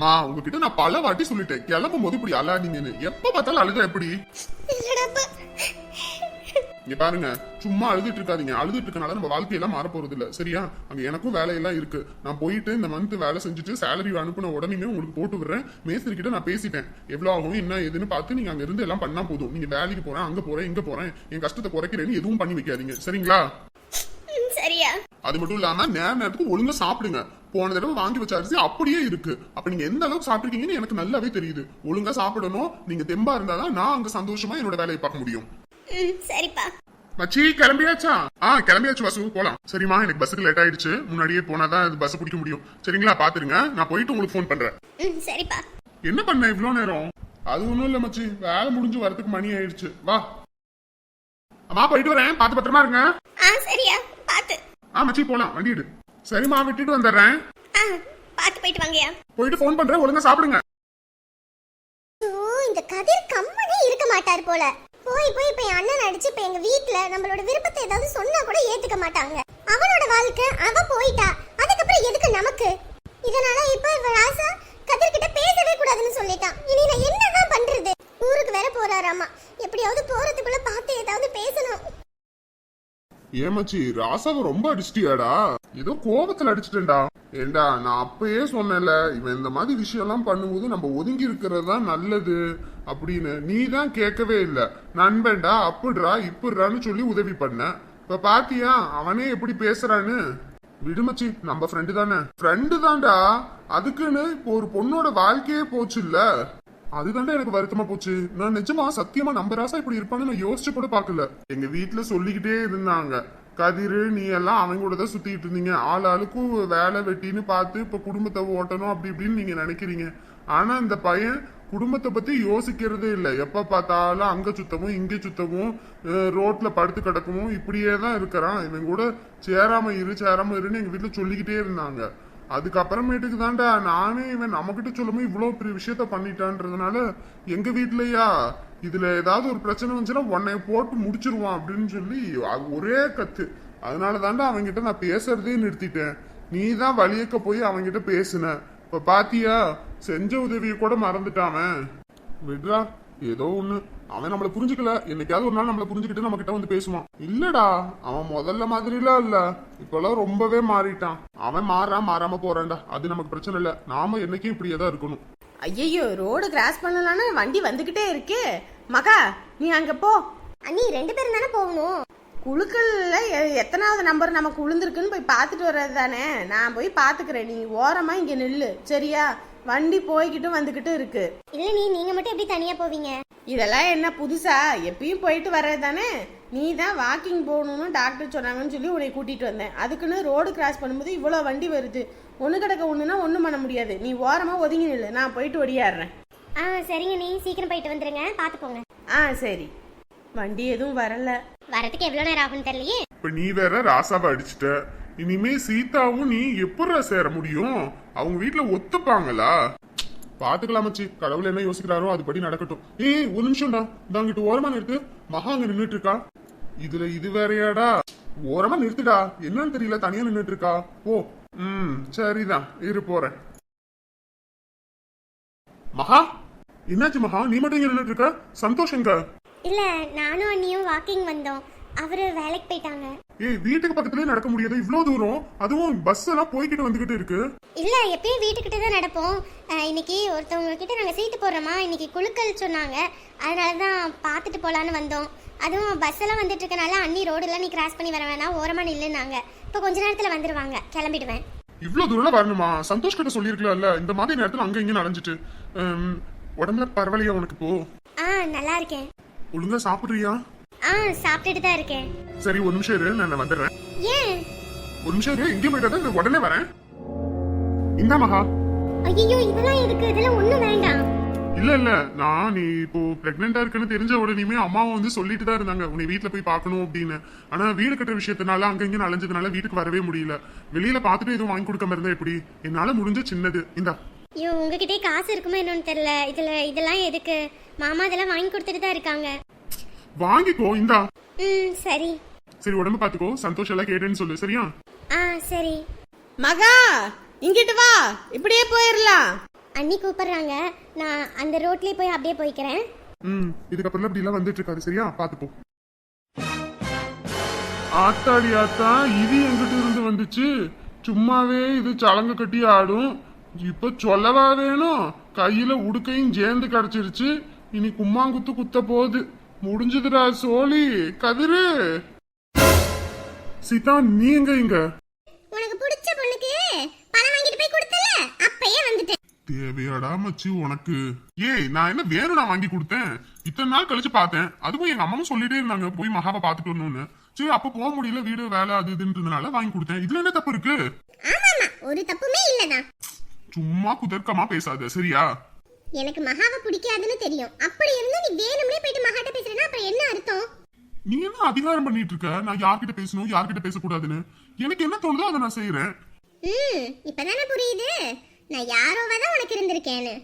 மா உங்ககிட்ட நான் பல வாட்டி சொல்லிட்டேன். கிளம்பும் போது இப்படி அழாதீங்கன்னு. எப்ப பார்த்தாலும் அழுத எப்படி? இங்க பாருங்க சும்மா அழுதுட்டு இருக்காதீங்க. அழுதுட்டு இருக்கனால நம்ம வாழ்க்கையெல்லாம் மாற போறது இல்ல சரியா? அங்க எனக்கும் வேலையெல்லாம் இருக்கு. நான் போயிட்டு இந்த மந்த் வேலை செஞ்சுட்டு சேலரி அனுப்புன உடனே உங்களுக்கு போட்டு விடுறேன். மேஸ்திரி கிட்ட நான் பேசிட்டேன். எவ்வளவு ஆகும் என்ன ஏதுன்னு பார்த்து நீங்க அங்க இருந்து எல்லாம் பண்ணா போதும். நீங்க வேலைக்கு போறேன் அங்க போறேன் இங்க போறேன். என் கஷ்டத்தை குறைக்கிறேன்னு எதுவும் பண்ணி வைக்காதீங்க. சரிங்களா? அது மட்டும் இல்லாம நேர நேரத்துக்கு ஒழுங்கா சாப்பிடுங்க. போன தடவை வாங்கி வச்ச அரிசி அப்படியே இருக்கு. அப்ப நீங்க எந்த அளவுக்கு சாப்பிட்டுருக்கீங்கன்னு எனக்கு நல்லாவே தெரியுது. ஒழுங்கா சாப்பிடணும். நீங்க தெம்பா இருந்தாதான் நான் அங்க சந்தோஷமா என்னோட வேலையை பார்க்க முடியும். சரிப்பா. மச்சி கிளம்பியாச்சா? ஆ கிளம்பியாச்சு வாசு. போலாம். சரிம்மா எனக்கு பஸ்ஸுக்கு லேட் ஆயிடுச்சு. முன்னாடியே போனாதான் பஸ் பிடிக்க முடியும். சரிங்களா பாத்துருங்க. நான் போயிட்டு உங்களுக்கு ஃபோன் பண்றேன். ம் சரிப்பா. என்ன பண்ண இவ்வளவு நேரம்? அது ஒண்ணும் இல்ல மச்சி. வேலை முடிஞ்சு வரதுக்கு மணி ஆயிடுச்சு. வா. அம்மா போயிட்டு வரேன். பாத்து பத்திரமா இருங்க. சரியா. பார்த்து ஆ மச்சி போலாம். வண்டி எடு சரிம்மா விட்டுட்டு வந்துடுறேன். பார்த்து போயிட்டு வாங்கயா போயிட்டு ஃபோன் பண்றேன். ஒழுங்கா சாப்பிடுங்க. ஓ இந்த கதிர் கம்மனே இருக்க மாட்டார் போல. போய் போய் இப்ப என் அண்ணன் அடிச்சு இப்ப எங்க வீட்ல நம்மளோட விருப்பத்தை ஏதாவது சொன்னா கூட ஏத்துக்க மாட்டாங்க. அவனோட வாழ்க்கை அவ போயிட்டா அதுக்கப்புறம் எதுக்கு நமக்கு இதனால இப்ப இவ ராசா கதிர் கிட்ட பேசவே கூடாதுன்னு சொல்லிட்டான் இனி நான் என்னதான் பண்றது ஊருக்கு வேற போறாராமா எப்படியாவது போறதுக்குள்ள பார்த்து ஏதாவது பேசணும் ஏமாச்சி ராசாவை ரொம்ப அடிச்சிட்டியாடா? ஏதோ கோபத்துல அடிச்சிட்டேன்டா. ஏண்டா நான் அப்பயே சொன்னேன்ல இவன் இந்த மாதிரி விஷயம் எல்லாம் பண்ணும்போது நம்ம ஒதுங்கி இருக்கிறது தான் நல்லது அப்படின்னு. நீ தான் கேட்கவே இல்ல. நண்பன்டா அப்படிடா இப்படிறான்னு சொல்லி உதவி பண்ண. இப்ப பாத்தியா அவனே எப்படி பேசுறான்னு? விடுமச்சி நம்ம ஃப்ரெண்டு தானே. ஃப்ரெண்டு தான்டா. அதுக்குன்னு இப்போ ஒரு பொண்ணோட வாழ்க்கையே போச்சு இல்ல அதுதான்டா எனக்கு வருத்தமா போச்சு. நான் நிஜமா சத்தியமா நம்ம ராசா இப்படி இருப்பான்னு நான் யோசிச்சு கூட பார்க்கல. எங்க வீட்டுல சொல்லிக்கிட்டே இருந்தாங்க. கதிரு நீ எல்லாம் அவங்க கூட தான் சுத்திட்டு இருந்தீங்க. ஆள் ஆளுக்கும் வேலை வெட்டின்னு பார்த்து இப்ப குடும்பத்தை ஓட்டணும் அப்படி இப்படின்னு நீங்க நினைக்கிறீங்க. ஆனா இந்த பையன் குடும்பத்தை பத்தி யோசிக்கிறதே இல்லை. எப்ப பார்த்தாலும் அங்க சுத்தவும் இங்க சுத்தவும் ரோட்ல படுத்து கிடக்கவும் இப்படியே தான் இருக்கிறான். இவன் கூட சேராம இரு சேராம இருன்னு எங்க வீட்டுல சொல்லிக்கிட்டே இருந்தாங்க. அதுக்கப்புறமேட்டுக்கு தாண்டா நானே இவன் நம்மகிட்ட சொல்லும்போது இவ்வளவு பெரிய விஷயத்த பண்ணிட்டான்றதுனால எங்க வீட்லயா இதுல ஏதாவது ஒரு பிரச்சனை வந்துச்சுன்னா உன்னை போட்டு முடிச்சிருவான் அப்படின்னு சொல்லி அது ஒரே கத்து. அதனால தாண்டா அவன்கிட்ட நான் பேசுறதே நிறுத்திட்டேன். நீ தான் வழியக்க போய் அவன்கிட்ட பேசுன. இப்ப பாத்தியா செஞ்ச உதவியை கூட மறந்துட்டான் விடுறா. ஏதோ ஒண்ணு. அவன் நம்மள புரிஞ்சுக்கல. என்னைக்காவது ஒரு நாள் நம்மள புரிஞ்சுக்கிட்டு நம்ம கிட்ட வந்து பேசுவான். இல்லடா அவன் முதல்ல மாதிரிலாம் இல்ல. இப்பெல்லாம் ரொம்பவே மாறிட்டான். அவன் மாறாம மாறாம போறான்டா. அது நமக்கு பிரச்சனை இல்ல. நாம என்னைக்கும் இப்படியே தான் இருக்கணும். ஐயையோ ரோடு கிராஸ் பண்ணலான்னு வண்டி வந்துகிட்டே இருக்கு. மகா நீ அங்க போ. அண்ணி ரெண்டு பேரும் தானே போகணும்? குழுக்கள்ல எத்தனாவது நம்பர் நமக்கு விழுந்திருக்குன்னு போய் பார்த்துட்டு வர்றது தானே? நான் போய் பார்த்துக்கிறேன். நீ ஓரமா இங்க நில்லு. சரியா? வண்டி போய்கிட்டு வந்துகிட்டு இருக்கு. இல்ல நீ நீங்க மட்டும் எப்படி தனியா போவீங்க? இதெல்லாம் என்ன புதுசா? எப்பயும் போயிட்டு வர்றது தானே? நீ தான் வாக்கிங் போகணும்னு டாக்டர் சொன்னாங்கன்னு சொல்லி உன்னை கூட்டிட்டு வந்தேன். அதுக்குன்னு ரோடு கிராஸ் பண்ணும்போது இவ்வளோ வண்டி வருது. ஒன்று கிடக்க ஒன்றுனா ஒன்றும் பண்ண முடியாது. நீ ஓரமா ஒதுங்கி நில்லு. நான் போயிட்டு ஒடியாடுறேன் ஆ சரிங்க நீ சீக்கிரம் போயிட்டு வந்துருங்க. பாத்து போங்க. ஆ சரி. வண்டி எதுவும் வரல. வரதுக்கு எவ்வளவு நேரம் ஆகும்னு தெரியலையே? இப்ப நீ வேற ராசாவை அடிச்சிட்ட. இனிமே சீதாவும் நீ எப்படிடா சேர முடியும்? அவங்க வீட்டுல ஒத்துப்பாங்களா? பாத்துக்கலாம் மச்சி. கடவுள் என்ன யோசிக்கிறாரோ அதுபடி நடக்கட்டும். ஏய் ஒரு நிமிஷம்டா இதாங்கிட்டு ஓரமா நிறுத்து. மகா அங்க நின்னுட்டு இருக்கா. இதுல இது வேறையாடா. ஓரமா நிறுத்துடா. என்னன்னு தெரியல தனியா நின்னுட்டு இருக்கா. ஓ ம் சரிதான். இரு போறேன். மகா என்னாச்சு மகா? நீ மட்டும் இங்க நின்னுட்டு இருக்க? சந்தோஷங்க. இல்ல நானும் அண்ணியும் வாக்கிங் வந்தோம். அவரு வேலைக்கு போயிட்டாங்க. ஏய் வீட்டுக்கு பக்கத்துலயே நடக்க முடியாது. இவ்வளவு தூரம். அதுவும் பஸ் எல்லாம் போய்கிட்டு வந்துகிட்டு இருக்கு. இல்ல எப்பயும் வீட்டுக்கிட்ட தான் நடப்போம். அஹ், இன்னைக்கு ஒருத்தவங்க கிட்ட நாங்க சீட்டு போடுறோமா? இன்னைக்கு குழுக்கள் சொன்னாங்க. அதனால தான் பார்த்துட்டு போலான்னு வந்தோம். அதுவும் பஸ் எல்லாம் வந்துட்டு இருக்கனால அண்ணி ரோடெல்லாம் நீ கிராஸ் பண்ணி வர வேணாம். ஓரமா நில்லுனாங்க இப்போ கொஞ்ச நேரத்துல வந்துருவாங்க. கிளம்பிடுவேன். இவ்வளவு தூரம் வரணுமா? சந்தோஷ் கிட்ட சொல்லிருக்கலாம்ல இந்த மாதிரி நேரத்துல அங்க இங்க ஹம், உடம்புல பரவாயில்லையா உனக்கு இப்போ? ஆ நல்லா இருக்கேன். ஒழுங்கா சாப்பிடுறியா? ஆ சாப்பிட்டுட்டு தான் இருக்கேன். சரி ஒரு நிமிஷம் இரு நான் வந்துடுறேன். ஏன்? ஒரு நிமிஷம் இரு எங்கேயும் இந்த உடனே வரேன். இந்தா மகா. ஐயோ இதெல்லாம் எதுக்கு? இதெல்லாம் ஒண்ணும் வேண்டாம். இல்ல இல்ல நான் நீ இப்போ பிரெக்னெண்டா இருக்குன்னு தெரிஞ்ச உடனேயுமே அம்மாவும் வந்து சொல்லிட்டு தான் இருந்தாங்க. உன்னை வீட்ல போய் பார்க்கணும் அப்படின்னு. ஆனா வீடு கட்டுற விஷயத்தினால அங்க இங்க அலைஞ்சதுனால வீட்டுக்கு வரவே முடியல. வெளியில பார்த்துட்டு எதுவும் வாங்கி கொடுக்காம இருந்தா எப்படி? என்னால முடிஞ்ச சின்னது. இந்தா. ஐயோ உங்ககிட்டே காசு இருக்குமோ என்னன்னு தெரியல. இதுல இதெல்லாம் எதுக்கு? மாமா இதெல்லாம் வாங்கி கொடுத்துட்டு தான் இருக்காங்க. வாங்கிக்கோ இந்தா. ம் சரி. சரி உடம்பு பாத்துக்கோ சந்தோஷம் எல்லாம் கேட்டேன்னு சொல்லு சரியா? ஆ சரி. மகா இங்கிட்டு வா. இப்படியே போயிடலாம் அண்ணி கூப்பிடுறாங்க. நான் அந்த ரோட்லயே போய் அப்படியே போய்க்கிறேன். ம் இதுக்கப்புறம் இப்படி எல்லாம் வந்துட்டு இருக்காது சரியா? பாத்துப்போ ஆத்தாடி ஆத்தா இது எங்கிட்ட இருந்து வந்துச்சு? சும்மாவே இது சலங்க கட்டி ஆடும். இப்ப சொல்லவா வேணும்? கையில உடுக்கையும் சேர்ந்து கிடைச்சிருச்சு இனி கும்மாங்குத்து குத்த போகுது. முடிஞ்சதுடா சோழி கதிரு. சீதா நீ எங்க இங்க? உனக்கு பிடிச்ச பொண்ணுக்கு பணம் வாங்கிட்டு போய் கொடுத்தல? அப்பயே வந்துட்டேன். தேவையாடா மச்சி உனக்கு. ஏய் நான் என்ன வேணும் நான் வாங்கி கொடுத்தேன்? இத்தனை நாள் கழிச்சு பார்த்தேன். அதுவும் எங்க அம்மாவும் சொல்லிட்டே இருந்தாங்க போய் மகாவை பாத்துட்டு வரணும்னு. சரி அப்ப போக முடியல வீடு வேலை அது இதுன்றதுனால வாங்கி கொடுத்தேன். இதுல என்ன தப்பு இருக்கு? ஆமாமா ஒரு தப்புமே இல்லதான். சும்மா குதர்க்கமா பேசாத சரியா? எனக்கு மகாவை பிடிக்காதுன்னு தெரியும். அப்படி இருந்தா நீ வேணும்னே போயிட்டு மகாட்ட பேசுறேன்னா அப்புறம் என்ன அர்த்தம்? நீ என்ன அதிகாரம் பண்ணிட்டு இருக்க? நான் யார்கிட்ட பேசணும்? யார்கிட்ட பேசக்கூடாதுன்னு? எனக்கு என்ன தோணுதோ அதை நான் செய்யறேன் ம் இப்பதானே புரியுது. நான் யாரோவா தான் உனக்கு இருந்திருக்கேன்னு?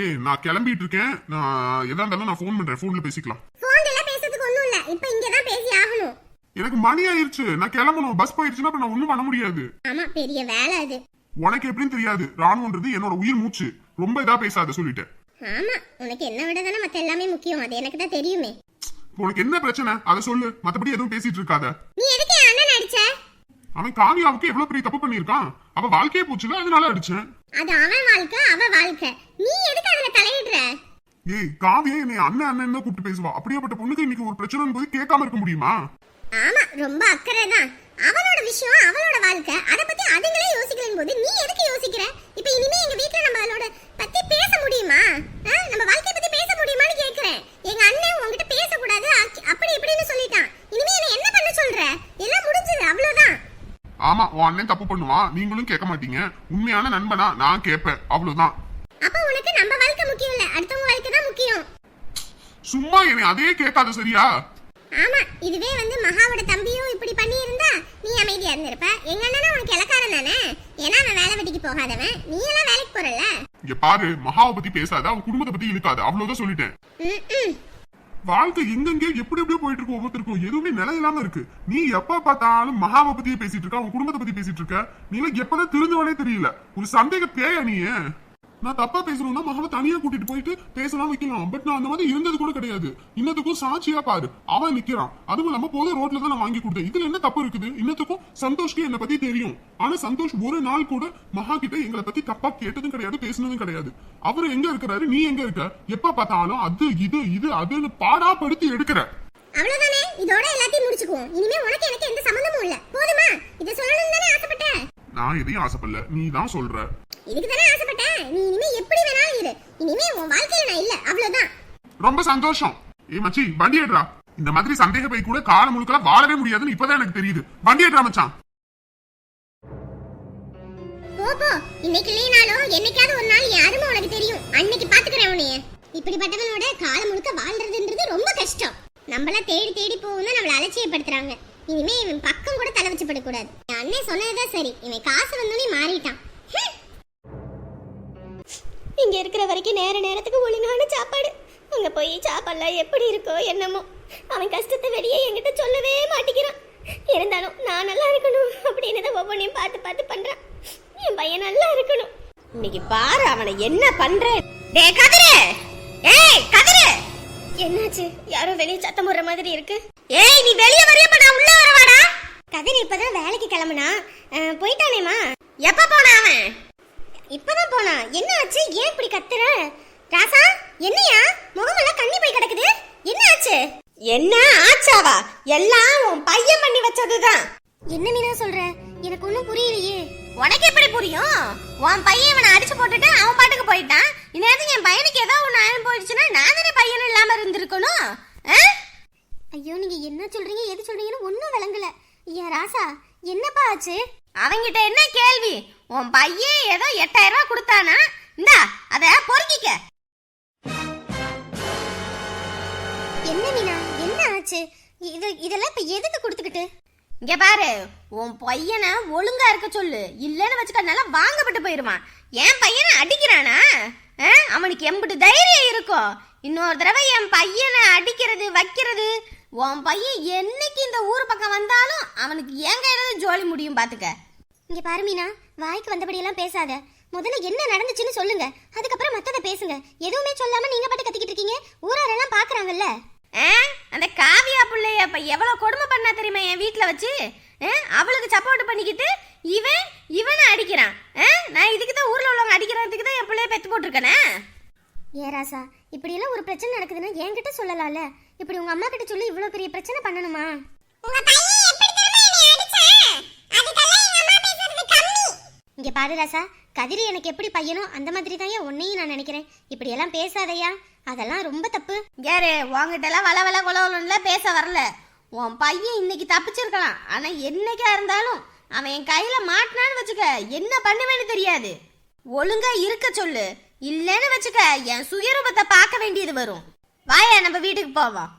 ஏய் நான் கிளம்பிட்டு இருக்கேன். நான் எதா இருந்தாலும் நான் ஃபோன் பண்றேன். ஃபோன்ல பேசிக்கலாம். போன்ல எல்லாம் பேசுறதுக்கு ஒண்ணும் இல்ல. இப்ப இங்க தான் பேசி ஆகணும். எனக்கு மணி ஆயிருச்சு. நான் கிளம்பணும். பஸ் போயிருச்சுன்னா அப்ப நான் ஒண்ணும் பண்ண முடியாது. ஆமா பெரிய வேலை அது. உனக்கு எப்படின்னு தெரியாது. ராணுவன்றது என்னோட உயிர் மூச்சு. ரொம்ப இதா பேசாத சொல்லிட்டேன். ஆமா உனக்கு என்ன விட தானே மத்த எல்லாமே முக்கியம்? அது எனக்கு தான் தெரியுமே. உனக்கு என்ன பிரச்சனை? அதை சொல்லு. மத்தபடி எதுவும் பேசிட்டு இருக்காத. நீ எதுக்கு என் அண்ணன் அடிச்ச? அவன் காவியாவுக்கு எவ்வளவு பெரிய தப்பு பண்ணிருக்கான் அவ வாழ்க்கையே போச்சுல அதனால அடிச்சேன். அது அவன் வாழ்க்கை அவ வாழ்க்கை. நீ எதுக்கு அதுல தலையிடுற? ஏய் காவியா என்னை அண்ணன் அண்ணன் தான் கூப்பிட்டு பேசுவா. அப்படியாப்பட்ட பொண்ணுக்கு இன்னைக்கு ஒரு பிரச்சனை போது கேட்காம இருக்க முடியுமா? ஆமா ரொம்ப அக்கறை தான். அவனோட விஷயம் அவளோட வாழ்க்கை. அத பத்தி அதுங்களே யோசிக்கலன் போது நீ எதுக்கு யோசிக்கிற? இப்ப இனிமே எங்க வீட்ல பத்தி பேச முடியுமா? நம்ம வாழ்க்கைய பத்தி பேச முடியுமான்னு கேக்குறேன். எங்க அண்ணன் உன்கிட்ட பேசக்கூடாது. அப்படி இப்படின்னு சொல்லிட்டான். இனிமே என்ன என்ன பண்ண சொல்ற? எல்லாம் முடிஞ்சது அவ்வளவுதான். ஆமா உன் அண்ணன் தப்பு பண்ணுவான் நீங்களும் கேட்க மாட்டீங்க. உண்மையான நண்பனா நான் கேட்பேன். அவ்வளவுதான். அப்ப உனக்கு நம்ம வாழ்க்கை முக்கியம் இல்ல. அடுத்தவங்க வாழ்க்கை தான் முக்கியம். சும்மா என்னை அதே கேட்காத சரியா? ஆமா இதுவே வந்து மகாவோட தம்பியும் இப்படி பண்ணி இருந்தா நீ அமைதியா இருந்திருப்ப. எங்க அண்ணனா உனக்கு இலக்காரன் தானே? ஏன்னா அவன் வேலை வெட்டிக்கு போகாதவன். நீ எல்லாம் வேலைக்கு போறல இங்க பாரு மகாவை பத்தி பேசாத அவ குடும்பத்தை பத்தி இழுக்காத. அவ்வளவுதான் சொல்லிட்டேன். வாழ்க்கை எங்கெங்கே எப்படி எப்படியோ போயிட்டு இருக்கு ஒவ்வொருத்தருக்கும். எதுவுமே நிலை இல்லாம இருக்கு. நீ எப்ப பார்த்தாலும் மகாவை பத்தியே பேசிட்டு இருக்க உன் குடும்பத்தை பத்தி பேசிட்டு இருக்க. நீ எல்லாம் எப்பதான் திருந்தவனே தெரியல. ஒரு சந்தேக பேயா நீ? நான் தப்பா பேசணும்னா மகாவை தனியா கூட்டிட்டு போயிட்டு பேசலாம் வைக்கலாம். பட் நான் அந்த மாதிரி இருந்தது கூட கிடையாது. இன்னத்துக்கும் சாட்சியா பாரு. அவன் நிக்கிறான். அதுவும் இல்லாம போதும் ரோட்ல தான் நான் வாங்கி கொடுத்தேன். இதுல என்ன தப்பு இருக்குது? இன்னத்துக்கும் சந்தோஷ்க்கு என்னை பத்தி தெரியும். ஆனா சந்தோஷ் ஒரு நாள் கூட மகா கிட்ட எங்களை பத்தி தப்பா கேட்டதும் கிடையாது பேசினதும் கிடையாது. அவரு எங்க இருக்கிறாரு? நீ எங்க இருக்க? எப்ப பார்த்தாலும் அது இது இது அதுன்னு பாடா படுத்தி எடுக்கிற. அவ்வளவுதானே? இதோட எல்லாத்தையும் முடிச்சுக்குவோம். இனிமே உனக்கு எனக்கு எந்த சம்மந்தமும் இல்ல. போதுமா? இத சொல்லணும்னு தானே ஆசைப்பட்ட? நான் எதையும் ஆசைப்படல. நீ தான் சொல்ற. இதுக்கு தானே ஆசைப்பட்ட நீ இனிமே எப்படி வேணாலும் இரு. இனிமே உன் வாழ்க்கையில நான் இல்ல. அவ்வளவுதான். ரொம்ப சந்தோஷம். ஏ மச்சி வண்டி ஏடுறா. இந்த மாதிரி சந்தேக போய் கூட காலம் முழுக்க வாழவே முடியாதுன்னு இப்பதான் எனக்கு தெரியுது. வண்டி ஏடுறா மச்சான். போ போ. இன்னைக்கு இல்லைனாலும் என்னைக்காவது ஒரு நாள் அருமை உனக்கு தெரியும். அன்னைக்கு பாத்துக்கிறேன் உன்னைய. இப்படிப்பட்டவனோட காலம் முழுக்க வாழ்றதுன்றது ரொம்ப கஷ்டம். நம்மள தேடி தேடி போகும் நம்மள அலட்சியப்படுத்துறாங்க. இனிமே இவன் பக்கம் கூட தலை வச்சு படக்கூடாது. என் அண்ணன் சொன்னதுதான் சரி. இவன் காசு வந்தோடனே மாறிட்டான். இங்கே இருக்கிற வரைக்கும் நேர நேரத்துக்கு ஒழுங்கான சாப்பாடு. அங்கே போய் சாப்பாடுலாம் எப்படி இருக்கோ என்னமோ. அவன் கஷ்டத்தை வெளியே என்கிட்ட சொல்லவே மாட்டேங்கிறான். இருந்தாலும் நான் நல்லா இருக்கணும் அப்படின்னு தான் ஒவ்வொன்றையும் பார்த்து பார்த்து பண்றான். என் பையன் நல்லா இருக்கணும். இன்னைக்கு பாரு அவனை என்ன பண்ற? டே கதிரு! ஏய் கதிரு! என்னாச்சு? யாரோ வெளியே சத்தம் போடுற மாதிரி இருக்கு. ஏய் நீ வெளியே வரையப்ப நான் உள்ள வரவாடா? கதிர் இப்பதான் வேலைக்கு கிளம்புனா. போயிட்டானேமா எப்ப போனா அவன்? இப்பதான் போனா. என்ன ஆச்சு? ஏன் இப்படி கத்துற? ராசா என்னையா? முகமெல்லாம் கண்ணி போய் கிடக்குது. என்ன ஆச்சு? என்ன ஆச்சாவா? எல்லாம் உன் பையன் பண்ணி வச்சதுதான். என்ன மீனா சொல்ற? எனக்கு ஒன்றும் புரியலையே. உனக்கு எப்படி புரியும்? உன் பையன் இவனை அடிச்சு போட்டுட்டு அவன் பாட்டுக்கு போயிட்டான். இந்நேரத்துக்கு என் பையனுக்கு ஏதோ ஒன்று ஆயம் போயிடுச்சுன்னா நான் தானே பையனும் இல்லாம இருந்திருக்கணும்? ஐயோ நீங்க என்ன சொல்றீங்க? எது சொல்றீங்கன்னு ஒன்றும் விளங்கல. ஐயா ராசா என்னப்பா ஆச்சு? அவங்கிட்ட என்ன கேள்வி? உன் பையன் ஏதோ எட்டாயிரம் ரூபாய் கொடுத்தானா? இந்தா அத பொறுக்கிக்க. என்ன மீனா? என்ன ஆச்சு? இது இதெல்லாம் இப்ப எதுக்கு கொடுத்துக்கிட்டு? இங்க பாரு உன் பையனை ஒழுங்கா இருக்க சொல்லு. இல்லன்னு வச்சுக்க நல்லா வாங்கப்பட்டு போயிருவான். என் பையனை அடிக்கிறானா? அவனுக்கு எம்பிட்டு தைரியம் இருக்கும் இன்னொரு தடவை என் பையனை அடிக்கிறது வைக்கிறது உன் பையன் என்னைக்கு இந்த ஊர் பக்கம் வந்தாலும் அவனுக்கு தான் ஜோலி முடியும் பாத்துக்க? இங்க பாரு மீனா வாய்க்கு வந்தபடியெல்லாம் பேசாத. முதல்ல என்ன நடந்துச்சுன்னு சொல்லுங்க. அதுக்கப்புறம் மத்தத பேசுங்க. எதுவுமே சொல்லாம நீங்க பாட்டு கத்திக்கிட்டு இருக்கீங்க. ஊராரெல்லாம் பாக்குறாங்கல்ல. ஆ? அந்த காவியா பிள்ளைய இப்ப எவ்வளவு கொடுமை பண்ணா தெரியுமா என் வீட்ல வச்சு? அவளுக்கு சப்போர்ட் பண்ணிக்கிட்டு இவன் இவனை அடிக்கிறான். நான் இதுக்கு தான் ஊர்ல உள்ளவங்க அடிக்கிறதுக்கு தான் என் பிள்ளைய பெத்து போட்டிருக்கேனே? ஏ ராசா இப்படி எல்லாம் ஒரு பிரச்சனை நடக்குதுன்னா என்கிட்ட சொல்லலாம்ல. இப்படி உங்க அம்மா கிட்ட சொல்லி இவ்வளவு பெரிய பிரச்சனை பண்ணணுமா உங்க பையன் எப்படி தெரியுமா என்னை அடிச்சான் அதுக்கெல்லாம் எங்க அம்மா பேசுறது கம்மி இங்க பாரு ராசா கதிரி எனக்கு எப்படி பையனோ அந்த மாதிரி தான் உன்னையும் நான் நினைக்கிறேன். இப்படி எல்லாம் பேசாதயா அதெல்லாம் ரொம்ப தப்பு. யாரு உங்ககிட்ட எல்லாம் வள வள கொலவலன்ல பேச வரல. உன் பையன் இன்னைக்கு தப்பிச்சிருக்கலாம். ஆனா என்னைக்கா இருந்தாலும் அவன் என் கையில மாட்டினான்னு வச்சுக்க என்ன பண்ணுவேன்னு தெரியாது. ஒழுங்கா இருக்க சொல்லு. இல்லைன்னு வச்சுக்க என் சுயரூபத்தை பார்க்க வேண்டியது வரும். வாயா நம்ம வீட்டுக்கு போவோம்.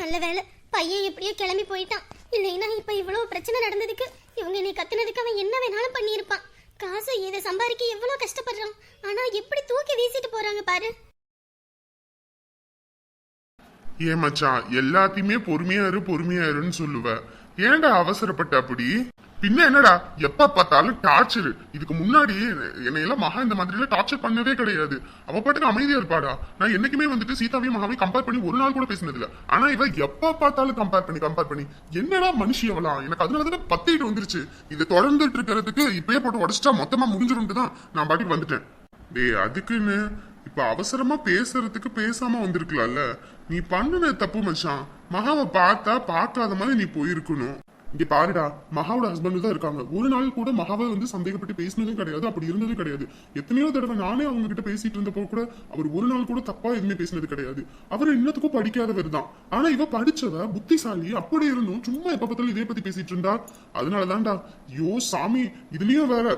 நல்ல வேலை பையன் எப்படியோ கிளம்பி போயிட்டான். இல்லைன்னா இப்ப இவ்வளவு பிரச்சனை நடந்ததுக்கு இவங்க நீ கத்துனதுக்கு அவன் என்ன வேணாலும் பண்ணியிருப்பான். காசு இதை சம்பாதிக்க எவ்வளவு கஷ்டப்படுறோம் ஆனா எப்படி தூக்கி வீசிட்டு போறாங்க பாரு. ஏ மச்சான் எல்லாத்தையுமே பொறுமையா இரு பொறுமையா இருன்னு சொல்லுவ. ஏன்டா அவசரப்பட்ட அப்படி? பின்ன என்னடா எப்ப பார்த்தாலும் டார்ச்சர் இதுக்கு முன்னாடி என்னையெல்லாம் மகா இந்த மாதிரி டார்ச்சர் பண்ணவே கிடையாது. அவ பாட்டுக்கு அமைதியா இருப்பாடா. நான் என்னைக்குமே வந்துட்டு சீதாவையும் மகாவையும் கம்பேர் பண்ணி ஒரு நாள் கூட பேசினது இல்ல ஆனா இவ எப்ப பார்த்தாலும் கம்பேர் பண்ணி கம்பேர் பண்ணி என்னடா மனுஷி அவளா? எனக்கு அதனால தானே பத்திட்டு வந்துருச்சு. இது தொடர்ந்துட்டு இருக்கிறதுக்கு இப்பயே போட்டு உடச்சிட்டா மொத்தமா முடிஞ்சிரும்ட்டு தான் நான் பாட்டுக்கு வந்துட்டேன். டேய் அதுக்குன்னு இப்ப அவசரமா பேசுறதுக்கு பேசாம வந்திருக்கலாம்ல. நீ பண்ணுன தப்பு மச்சான். மகாவை பார்த்தா பார்க்காத மாதிரி நீ போயிருக்கணும். இங்க பாருடா மகாவோட ஹஸ்பண்ட் தான் இருக்காங்க. ஒரு நாள் கூட மகாவை வந்து சந்தேகப்பட்டு பேசினதும் கிடையாது அப்படி இருந்ததும் கிடையாது. எத்தனையோ தடவை நானே அவங்க கிட்ட பேசிட்டு இருந்தப்போ கூட அவர் ஒரு நாள் கூட தப்பா எதுவுமே பேசினது கிடையாது. அவர் இன்னத்துக்கும் படிக்காதவர் தான். ஆனா இவ படிச்சவ புத்திசாலி அப்படி இருந்தும் சும்மா எப்ப பார்த்தாலும் இதே பத்தி பேசிட்டு இருந்தா. அதனாலதான்டா ஐயோ சாமி இதுலயும் வேற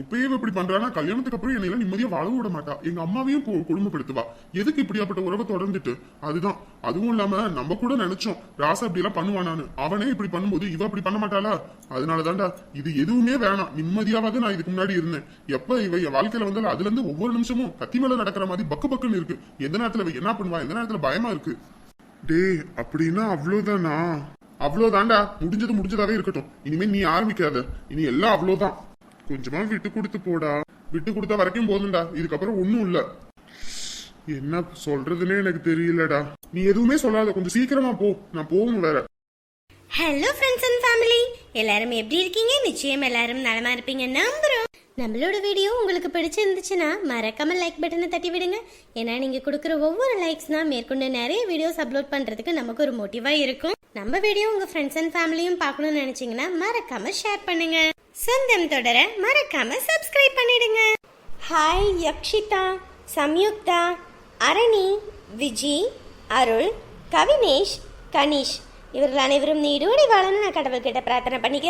இப்பயும் இப்படி பண்றானா? கல்யாணத்துக்கு அப்புறம் என்னைய நிம்மதியா வாழ விட மாட்டா. எங்க அம்மாவையும் கொடுமைப்படுத்துவா. எதுக்கு இப்படியாப்பட்ட உறவை தொடர்ந்துட்டு? அதுதான். அதுவும் இல்லாம நம்ம கூட நினைச்சோம். ராசா இப்படி எல்லாம் பண்ணுவானான்னு. அவனே இப்படி பண்ணும்போது இவ அப்படி பண்ண மாட்டாளா? அதனாலதான்டா. இது எதுவுமே வேணாம். நிம்மதியாவது நான் இதுக்கு முன்னாடி இருந்தேன். எப்ப இவ என் வாழ்க்கையில வந்தாலும் அதுல இருந்து ஒவ்வொரு நிமிஷமும் கத்தி மேல நடக்கிற மாதிரி பக்கு பக்குன்னு இருக்கு. எந்த நேரத்துல இவ என்ன பண்ணுவா? எந்த நேரத்துல பயமா இருக்கு? டேய் அப்படின்னா அவ்வளவுதானா? அவ்வளவுதான்டா. முடிஞ்சது முடிஞ்சதாவே இருக்கட்டும். இனிமே நீ ஆரம்பிக்காத. இனி எல்லாம் அவ்வளவுதான். கொஞ்சமா விட்டு கொடுத்து போடா. விட்டு கொடுத்த வரைக்கும் போதும்டா. இதுக்கப்புறம் ஒன்றும் இல்ல. என்ன சொல்றதுன்னே எனக்கு தெரியலடா. நீ எதுவுமே சொல்லாத. கொஞ்சம் சீக்கிரமா போ. நான் போகணும் வேற. ஹலோ ஃப்ரெண்ட்ஸ் அண்ட் ஃபேமிலி எல்லாரும் எப்படி இருக்கீங்க? நிச்சயம் எல்லாரும் நலமா இருப்பீங்க. நம்புறோம். நம்மளோட வீடியோ உங்களுக்கு பிடிச்சிருந்துச்சுன்னா மறக்காம லைக் பட்டனை தட்டி விடுங்க. ஏன்னா நீங்க கொடுக்குற ஒவ்வொரு லைக்ஸ் தான் மேற்கொண்டு நிறைய வீடியோஸ் அப்லோட் பண்றதுக்கு நமக்கு ஒரு மோட்டிவா இருக்கும். நம்ம வீடியோ உங்கள் ஃப்ரெண்ட்ஸ் அண்ட் ஃபேமிலியும் பார்க்கணும்னு நினச்சிங்கன்னா மறக்காம ஷேர் பண்ணுங்க. சொந்தம் தொடர மறக்காம சப்ஸ்கிரைப் பண்ணிடுங்க. ஹாய் யக்ஷிதா சம்யுக்தா அரணி விஜி அருள் கவினேஷ் கனிஷ் இவர்கள் அனைவரும் நீடோடி வாழணும் நான் கடவுள்கிட்ட பிரார்த்தனை பண்ணிக்கிறேன்.